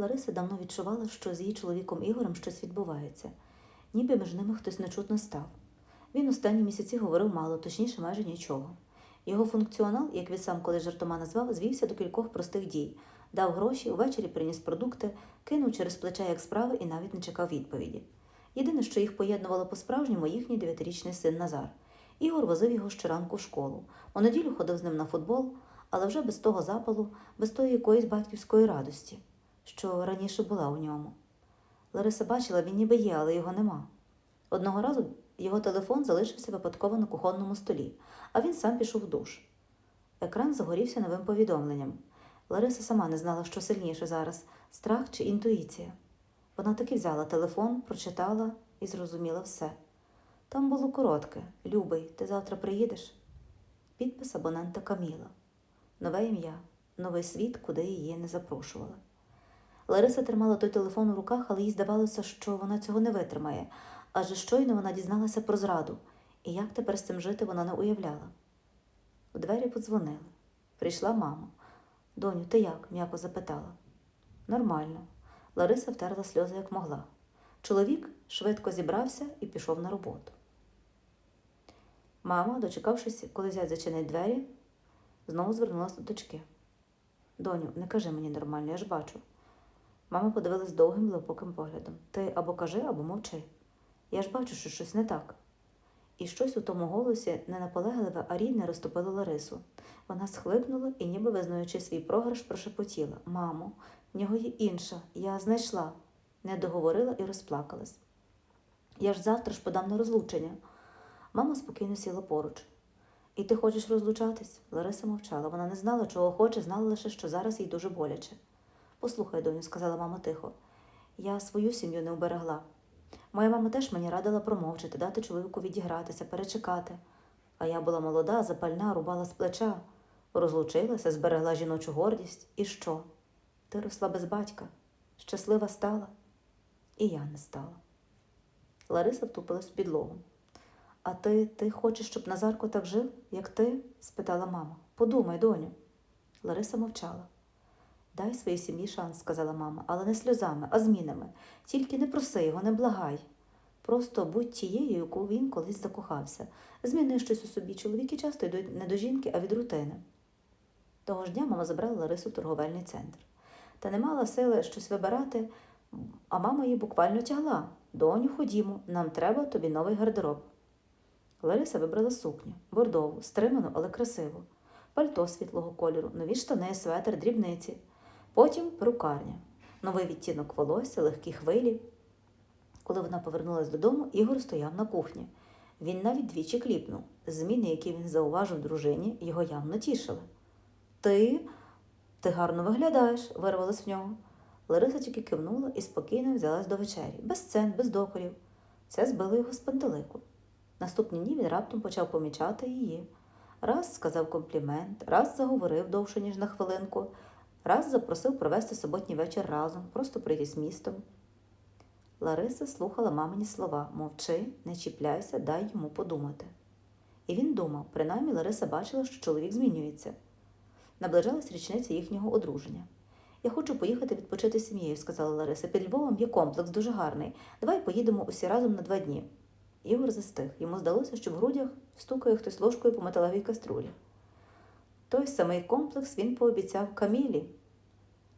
Лариса давно відчувала, що з її чоловіком Ігорем щось відбувається, ніби між ними хтось нечутно став. Він останні місяці говорив мало, точніше, майже нічого. Його функціонал, як він сам колись жартома назвав, звівся до кількох простих дій: дав гроші, увечері приніс продукти, кинув через плече як справи і навіть не чекав відповіді. Єдине, що їх поєднувало по-справжньому, їхній дев'ятирічний син Назар. Ігор возив його щоранку в школу. У неділю ходив з ним на футбол, але вже без того запалу, без тої якоїсь батьківської радості, що раніше була у ньому. Лариса бачила, він ніби є, але його нема. Одного разу його телефон залишився випадково на кухонному столі, а він сам пішов в душ. Екран загорівся новим повідомленням. Лариса сама не знала, що сильніше зараз страх чи інтуїція. Вона таки взяла телефон, прочитала і зрозуміла все. Там було коротке Любий, ти завтра приїдеш? Підпис абонента Каміла. Нове ім'я, новий світ, куди її не запрошували. Лариса тримала той телефон у руках, але їй здавалося, що вона цього не витримає, адже щойно вона дізналася про зраду, і як тепер з цим жити вона не уявляла. У двері подзвонили. Прийшла мама. Доню, ти як? м'яко запитала. Нормально. Лариса втерла сльози як могла. Чоловік швидко зібрався і пішов на роботу. Мама, дочекавшись, коли зять зачинить двері, знову звернулася до дочки. Доню, не кажи мені нормально, я ж бачу. Мама подивилась довгим глибоким поглядом. Ти або кажи, або мовчи. Я ж бачу, що щось не так. І щось у тому голосі ненаполегливе, а рідне розтопило Ларису. Вона схлипнула і, ніби визнаючи свій програш, прошепотіла Мамо, в нього є інша, я знайшла, не договорила і розплакалась. Я ж завтра ж подам на розлучення. Мама спокійно сіла поруч. І ти хочеш розлучатись? Лариса мовчала. Вона не знала, чого хоче, знала лише, що зараз їй дуже боляче. Послухай, доню, сказала мама тихо, я свою сім'ю не уберегла. Моя мама теж мені радила промовчати, дати чоловіку відігратися, перечекати. А я була молода, запальна, рубала з плеча, розлучилася, зберегла жіночу гордість. І що? Ти росла без батька, щаслива стала, і я не стала. Лариса втупилась в підлогу. А ти ти хочеш, щоб Назарко так жив, як ти? спитала мама. Подумай, доню. Лариса мовчала. Дай своїй сім'ї шанс, сказала мама, але не сльозами, а змінами. Тільки не проси його, не благай. Просто будь тією, яку він колись закохався. Зміни щось у собі. Чоловіки часто йдуть не до жінки, а від рутини. Того ж дня мама забрала Ларису в торговельний центр. Та не мала сили щось вибирати, а мама її буквально тягла. Доню, ходімо, нам треба тобі новий гардероб. Лариса вибрала сукню, бордову, стриману, але красиву, пальто світлого кольору, нові штани, светр, дрібниці. Потім перукарня, новий відтінок волосся, легкі хвилі. Коли вона повернулась додому, Ігор стояв на кухні. Він навіть двічі кліпнув. Зміни, які він зауважив дружині, його явно тішили. Ти ти гарно виглядаєш, вирвалось в нього. Лариса тільки кивнула і спокійно взялась до вечері, без сцен, без докорів. Це збило його з пантелику. Наступні дні він раптом почав помічати її. Раз сказав комплімент, раз заговорив довше, ніж на хвилинку, раз запросив провести суботній вечір разом, просто прийти з містом. Лариса слухала мамині слова мовчи, не чіпляйся, дай йому подумати. І він думав, принаймні Лариса бачила, що чоловік змінюється. Наближалась річниця їхнього одруження. Я хочу поїхати відпочити сім'єю, сказала Лариса. Під Львовом є комплекс дуже гарний. Давай поїдемо усі разом на два дні. Ігор застиг. Йому здалося, що в грудях стукає хтось ложкою по металевій каструлі. Той самий комплекс він пообіцяв Камілі.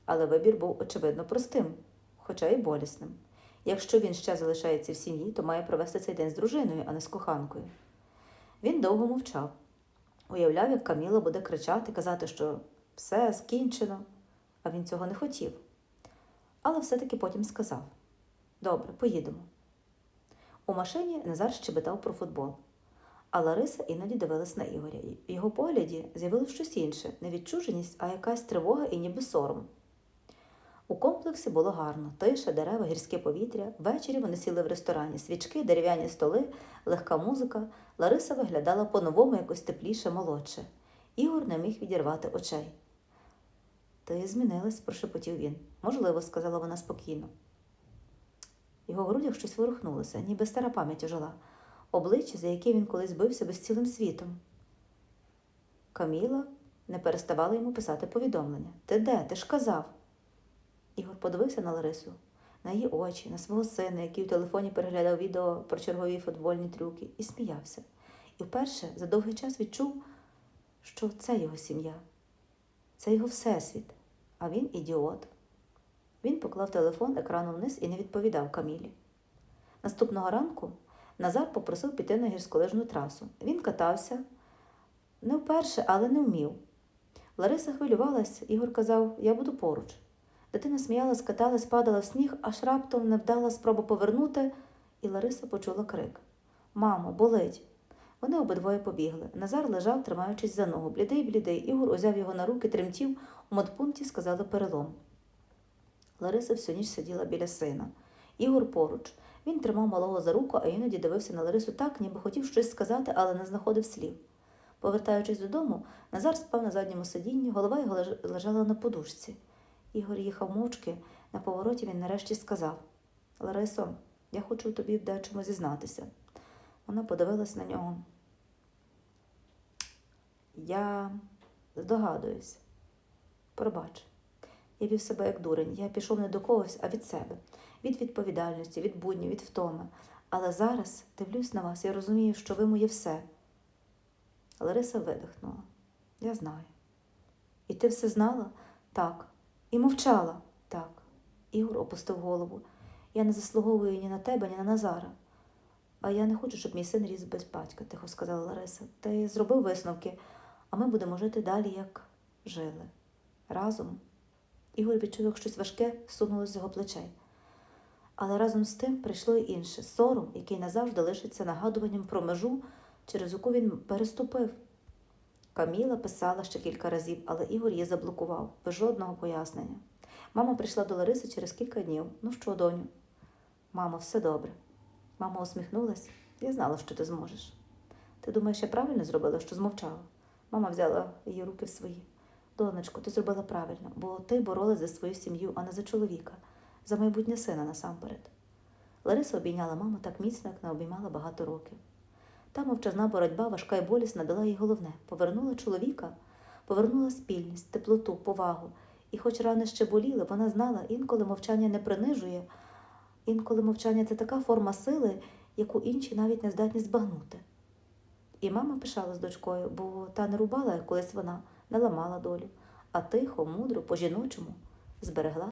Але вибір був, очевидно, простим, хоча й болісним. Якщо він ще залишається в сім'ї, то має провести цей день з дружиною, а не з коханкою. Він довго мовчав. Уявляв, як Каміла буде кричати, казати, що все скінчено, а він цього не хотів. Але все-таки потім сказав: Добре, поїдемо. У машині Назар щебетав про футбол. А Лариса іноді дивилась на Ігоря. В його погляді з'явилось щось інше не відчуженість, а якась тривога і ніби сором. У комплексі було гарно тиша, дерева, гірське повітря. Ввечері вони сіли в ресторані, свічки, дерев'яні столи, легка музика. Лариса виглядала по-новому якось тепліше, молодше. Ігор не міг відірвати очей. Ти змінилась, прошепотів він. Можливо, сказала вона спокійно. В його грудях щось ворухнулося, ніби стара пам'ять ожила, обличчя, за яке він колись бився безцілим світом. Каміла не переставала йому писати повідомлення. Ти де? Ти ж казав. Ігор подивився на Ларису, на її очі, на свого сина, який у телефоні переглядав відео про чергові футбольні трюки, і сміявся. І вперше за довгий час відчув, що це його сім'я, це його всесвіт, а він ідіот. Він поклав телефон екраном вниз і не відповідав Камілі. Наступного ранку Назар попросив піти на гірськолижну трасу. Він катався не вперше, але не вмів. Лариса хвилювалась, Ігор казав, я буду поруч. Дитина сміялась, каталась, падала в сніг, аж раптом невдала спроба повернути, і Лариса почула крик Мамо, болить. Вони обидвоє побігли. Назар лежав, тримаючись за ногу. Блідий, блідий. Ігор узяв його на руки, тремтів. У медпункті сказали перелом. Лариса всю ніч сиділа біля сина. Ігор поруч. Він тримав малого за руку, а іноді дивився на Ларису так, ніби хотів щось сказати, але не знаходив слів. Повертаючись додому, Назар спав на задньому сидінні, голова його лежала на подушці. Ігор їхав мовчки. На повороті він нарешті сказав Ларисо, я хочу тобі в дечому зізнатися. Вона подивилась на нього. Я здогадуюсь. Пробач. Я вів себе як дурень. Я пішов не до когось, а від себе, від відповідальності, від буднів, від втоми. Але зараз дивлюсь на вас, я розумію, що ви моє все. Лариса видихнула. Я знаю. І ти все знала? Так. І мовчала? Так. Ігор опустив голову. Я не заслуговую ні на тебе, ні на Назара. А я не хочу, щоб мій син ріс без батька, тихо сказала Лариса. Ти зробив висновки, а ми будемо жити далі, як жили. Разом. Ігор відчув, як щось важке сунуло з його плечей. Але разом з тим прийшло й інше сором, який назавжди лишиться нагадуванням про межу, через яку він переступив. Каміла писала ще кілька разів, але Ігор її заблокував, без жодного пояснення. Мама прийшла до Лариси через кілька днів. Ну що, доню? Мамо, все добре. Мама усміхнулась. Я знала, що ти зможеш. Ти думаєш, я правильно зробила, що змовчала? Мама взяла її руки в свої. Донечко, ти зробила правильно, бо ти боролась за свою сім'ю, а не за чоловіка, за майбутнє сина насамперед. Лариса обійняла маму так міцно, як не обіймала багато років. Та мовчазна боротьба, важка і болісна, дала їй головне повернула чоловіка, повернула спільність, теплоту, повагу. І хоч рани ще боліли, вона знала, інколи мовчання не принижує, інколи мовчання це така форма сили, яку інші навіть не здатні збагнути. І мама пишала з дочкою, бо та не рубала, як колись вона, не ламала долю, а тихо, мудро, по-жіночому зберегла